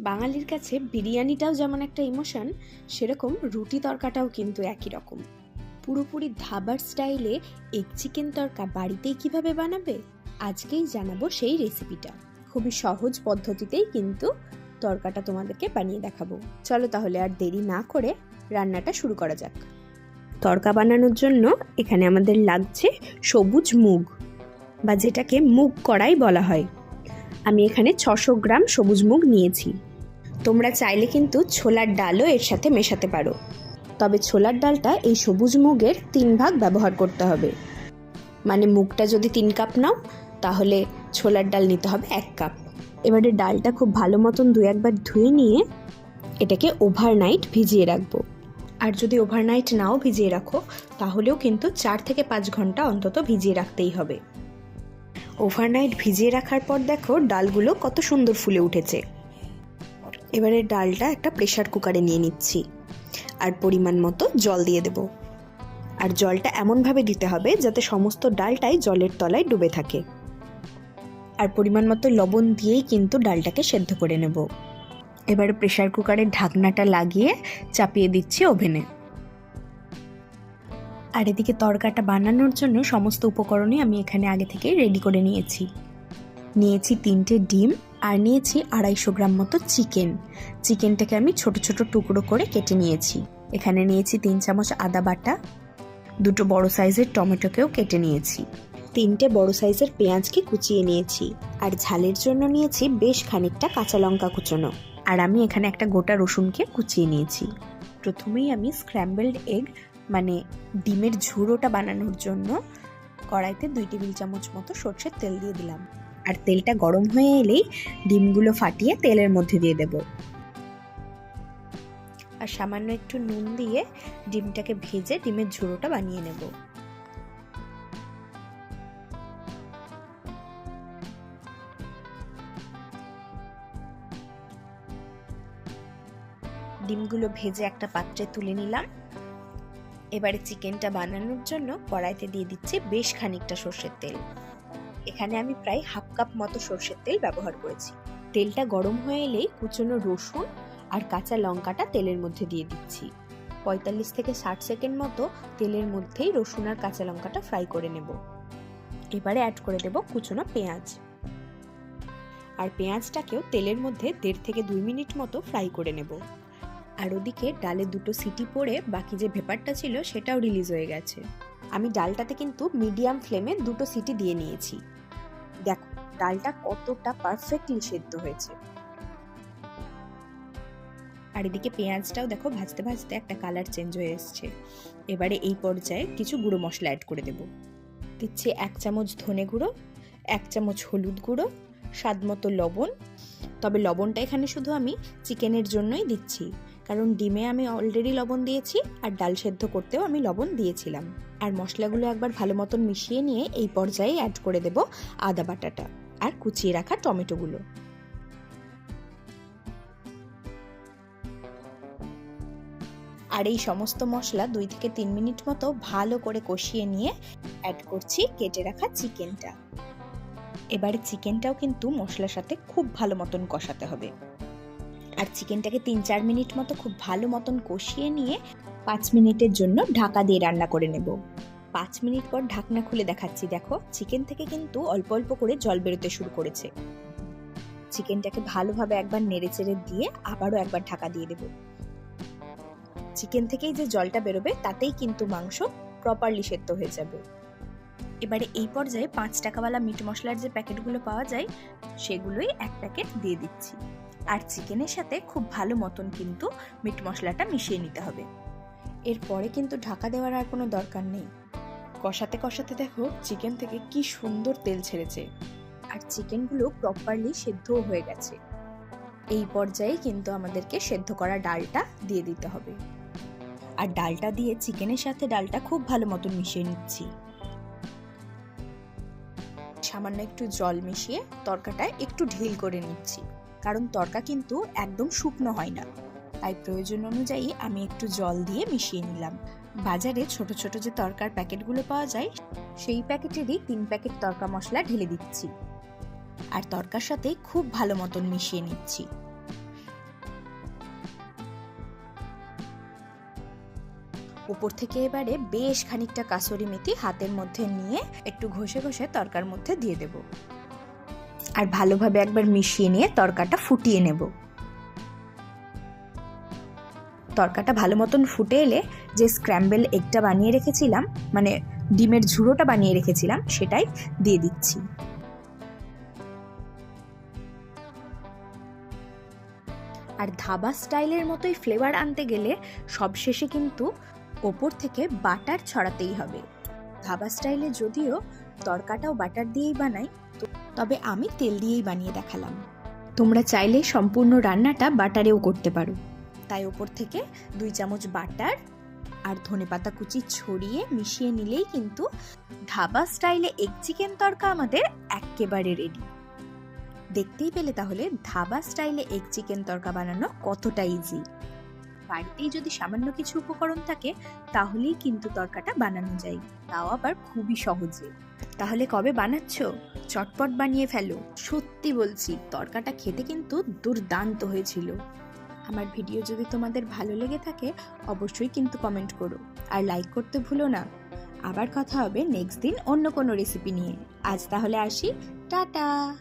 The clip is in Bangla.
বাঙালির কাছে বিরিয়ানিটাও যেমন একটা ইমোশন সেরকম রুটি তরকাটাও কিন্তু একই রকম। পুরোপুরি ধাবার স্টাইলে এগ চিকেন তরকা বাড়িতেই কীভাবে বানাবে? আজকেই জানাব সেই রেসিপিটা খুবই সহজ পদ্ধতিতেই কিন্তু তরকাটা তোমাদেরকে বানিয়ে দেখাবো। চলো তাহলে আর দেরি না করে রান্নাটা শুরু করা যাক। তরকা বানানোর জন্য এখানে আমাদের লাগছে সবুজ মুগ, বা যেটাকে মুগ কড়াই বলা হয়। আমি এখানে ছশো গ্রাম সবুজ মুগ নিয়েছি। তোমরা চাইলে কিন্তু ছোলার ডালও এর সাথে মেশাতে পারো। তবে ছোলার ডালটা এই সবুজ মুগের তিন ভাগ ব্যবহার করতে হবে। মানে মুগটা যদি তিন কাপ নাও, তাহলে ছোলার ডাল নিতে হবে এক কাপ। এবারে ডালটা খুব ভালো মতন দু একবার ধুয়ে নিয়ে এটাকে ওভারনাইট ভিজিয়ে রাখব। আর যদি ওভারনাইট নাও ভিজিয়ে রাখো, তাহলেও কিন্তু চার থেকে পাঁচ ঘণ্টা অন্তত ভিজিয়ে রাখতেই হবে। ওভারনাইট ভিজিয়ে রাখার পর দেখো, ডালগুলো কত সুন্দর ফুলে উঠেছে। এবারে ডালটা একটা প্রেশার কুকারে নিয়ে নিচ্ছি। আর পরিমাণ মতো জল দিয়ে দেব। আর জলটা এমনভাবে দিতে হবে যাতে সমস্ত ডালটাই জলের তলায় ডুবে থাকে। আর পরিমাণ মতো লবণ দিয়েই কিন্তু ডালটাকে সেদ্ধ করে নেব। এবারে প্রেশার কুকারের ঢাকনাটা লাগিয়ে চাপিয়ে দিচ্ছি ওভেনে। আর এদিকে তরকাটা বানানোর জন্য সমস্ত উপকরণই আমি এখানে আগে থেকে রেডি করে নিয়েছি। নিয়েছি তিনটে ডিম আর নিয়েছি আড়াইশো গ্রাম মতো চিকেন। চিকেনটাকে আমি ছোট ছোট টুকরো করে কেটে নিয়েছি। এখানে নিয়েছি তিন চামচ আদা বাটা, দুটো বড় সাইজের টমেটোকেও কেটে নিয়েছি। তিনটে বড় সাইজের পেঁয়াজকে কুচিয়ে নিয়েছি। আর ঝালের জন্য নিয়েছি বেশ খানিকটা কাঁচা লঙ্কা কুচোনো। আর আমি এখানে একটা গোটা রসুনকে কুচিয়ে নিয়েছি। প্রথমেই আমি স্ক্র্যাম্বলড এগ মানে ডিমের ঝুড়োটা বানানোর জন্য কড়াইতে দুই টেবিল চামচ মতো সর্ষের তেল দিয়ে দিলাম। আর তেলটা গরম হয়ে এলেই ডিমগুলো ফাটিয়ে তেলের মধ্যে দিয়ে দেব। আর সামান্য একটু নুন দিয়ে ডিমটাকে ভেজে ডিমের ঝুড়োটা বানিয়ে নেব। ডিমগুলো ভেজে একটা পাত্রে তুলে নিলাম। এবারে চিকেনটা বানানোর জন্য কড়াইতে দিয়ে দিচ্ছি বেশ খানিকটা সর্ষের তেল। এখানে আমি প্রায় হাফ কাপ মতো সর্ষের তেল ব্যবহার করেছি। তেলটা গরম হয়ে এলেই কুচনো রসুন আর কাঁচা লঙ্কাটা তেলের মধ্যে দিয়ে দিচ্ছি। পঁয়তাল্লিশ থেকে ষাট সেকেন্ড মতো তেলের মধ্যেই রসুন আর কাঁচা লঙ্কাটা ফ্রাই করে নেব। এবারে অ্যাড করে দেব কুচনো পেঁয়াজ। আর পেঁয়াজটাকেও তেলের মধ্যে দেড় থেকে দুই মিনিট মতো ফ্রাই করে নেব। আর ওদিকে ডালে দুটো সিটি পড়ে বাকি যে ভেপারটা ছিল সেটাও রিলিজ হয়ে গেছে। আমি ডালটাতে কিন্তু মিডিয়াম ফ্লেমে দুটো সিটি দিয়ে নিয়েছি। দেখো, ডালটা কতটা পারফেক্টলি সেদ্ধ হয়েছে। আর এদিকে পেঁয়াজটাও দেখো, ভাজতে ভাজতে একটা কালার চেঞ্জ হয়ে এসছে। এবারে এই পর্যায়ে কিছু গুঁড়ো মশলা অ্যাড করে দেব। দিচ্ছি এক চামচ ধনে গুঁড়ো, এক চামচ হলুদ গুঁড়ো, স্বাদ মতো লবণ। তবে লবণটা এখানে শুধু আমি চিকেনের জন্যই দিচ্ছি। কারণ ডিমে আমি অলরেডি লবণ দিয়েছি আর ডাল সেদ্ধ করতেও আমি লবণ দিয়েছিলাম। আর মশলাগুলো একবার ভালো মতন মিশিয়ে নিয়ে এই পর্যায়ে অ্যাড করে দেব আদা বাটাটা আর কুচিয়ে রাখা টমেটোগুলো। আর এই সমস্ত মশলা দুই থেকে তিন মিনিট মতো ভালো করে কষিয়ে নিয়ে অ্যাড করছি কেটে রাখা চিকেনটা এবারে চিকেনটাও কিন্তু মশলার সাথে খুব ভালো মতন কষাতে হবে। আর চিকেনটাকে তিন চার মিনিট মতো খুব ভালো মতন কষিয়ে নিয়ে পাঁচ মিনিটের জন্য ঢাকা দিয়ে রান্না করে নেব। পাঁচ মিনিট পর ঢাকনা খুলে দেখাচ্ছি, দেখো। চিকেন থেকে কিন্তু অল্প অল্প করে জল বেরোতে শুরু করেছে। চিকেনটাকে ভালোভাবে একবার নেড়ে চেড়ে দিয়ে আবারও একবার ঢাকা দিয়ে দেব। চিকেন থেকেই যে জলটা বেরোবে, তাতেই কিন্তু মাংস প্রপারলি সেদ্ধ হয়ে যাবে। এবারে এই পর্যায়ে পাঁচ টাকাওয়ালা মিট মশলার যে প্যাকেটগুলো পাওয়া যায়, সেগুলোই এক প্যাকেট দিয়ে দিচ্ছি। আর চিকেনের সাথে খুব ভালো মতন কিন্তু মিট মশলাটা মিশিয়ে নিতে হবে। এরপরে কিন্তু ঢাকা দেওয়ার আর কোনো দরকার নেই। কষাতে কষাতে দেখো চিকেন থেকে কি সুন্দর তেল ছেড়েছে। আর চিকেনগুলো প্রপারলি সেদ্ধও হয়ে গেছে। এই পর্যায়ে কিন্তু আমাদেরকে সেদ্ধ করা ডালটা দিয়ে দিতে হবে। আর ডালটা দিয়ে চিকেনের সাথে ডালটা খুব ভালো মতন মিশিয়ে নিচ্ছি। সামান্য একটু জল মিশিয়ে তরকাটায় একটু ঢিল করে নিচ্ছি। কারণ তরকা কিন্তু একদম শুকনো হয় না। তাই প্রয়োজন অনুযায়ী আমি একটু জল দিয়ে মিশিয়ে নিলাম। বাজারে ছোট ছোট যে তরকার প্যাকেটগুলো পাওয়া যায়, সেই প্যাকেটেরই তিন প্যাকেট তরকা মশলা ঢেলে দিচ্ছি। আর তরকার সাথে খুব ভালো মতন মিশিয়ে নিচ্ছি। উপর থেকে এবারে বেশ খানিকটা কাসরি মেথি হাতের মধ্যে নিয়ে একটু ঘষে ঘষে তরকার মধ্যে দিয়ে দেবো। আর ভালোভাবে একবার মিশিয়ে নিয়ে তরকাটা ফুটিয়ে নেব। তরকাটা ভালো মতন ফুটে এলে যে স্ক্র্যাম্বেল এগটা বানিয়ে রেখেছিলাম মানে ডিমের ঝুড়োটা বানিয়ে রেখেছিলাম, সেটাই দিয়ে দিচ্ছি। আর ধাবা স্টাইলের মতোই ফ্লেভার আনতে গেলে সবশেষে কিন্তু ওপর থেকে বাটার ছড়াতেই হবে। ধাবা স্টাইলে যদিও তরকাটাও বাটার দিয়েই বানাই তবে আমি তেল দিয়েই বানিয়ে দেখালাম। তোমরা চাইলে সম্পূর্ণ রান্নাটা বাটারেও করতে পারো। তাই ওপর থেকে দুই চামচ বাটার আর ধনেপাতা কুচি ছড়িয়ে মিশিয়ে নিলেই কিন্তু ধাবা স্টাইলে এগ চিকেন তরকা আমাদের একেবারে রেডি দেখতেই পেলে তাহলে ধাবা স্টাইলে এগ চিকেন তরকা বানানো কতটা ইজি বাড়িতেই যদি সামান্য কিছু উপকরণ থাকে, তাহলেই কিন্তু তরকাটা বানানো যায়। তাও আবার খুবই সহজে। তাহলে কবে বানাচ্ছ? চটপট বানিয়ে ফেলো। সত্যি বলছি, তরকাটা খেতে কিন্তু দুর্দান্ত হয়েছিল। আমার ভিডিও যদি তোমাদের ভালো লেগে থাকে, অবশ্যই কিন্তু কমেন্ট করো। আর লাইক করতে ভুলো না। আবার কথা হবে নেক্সট দিন অন্য কোনো রেসিপি নিয়ে। আজ তাহলে আসি। টাটা!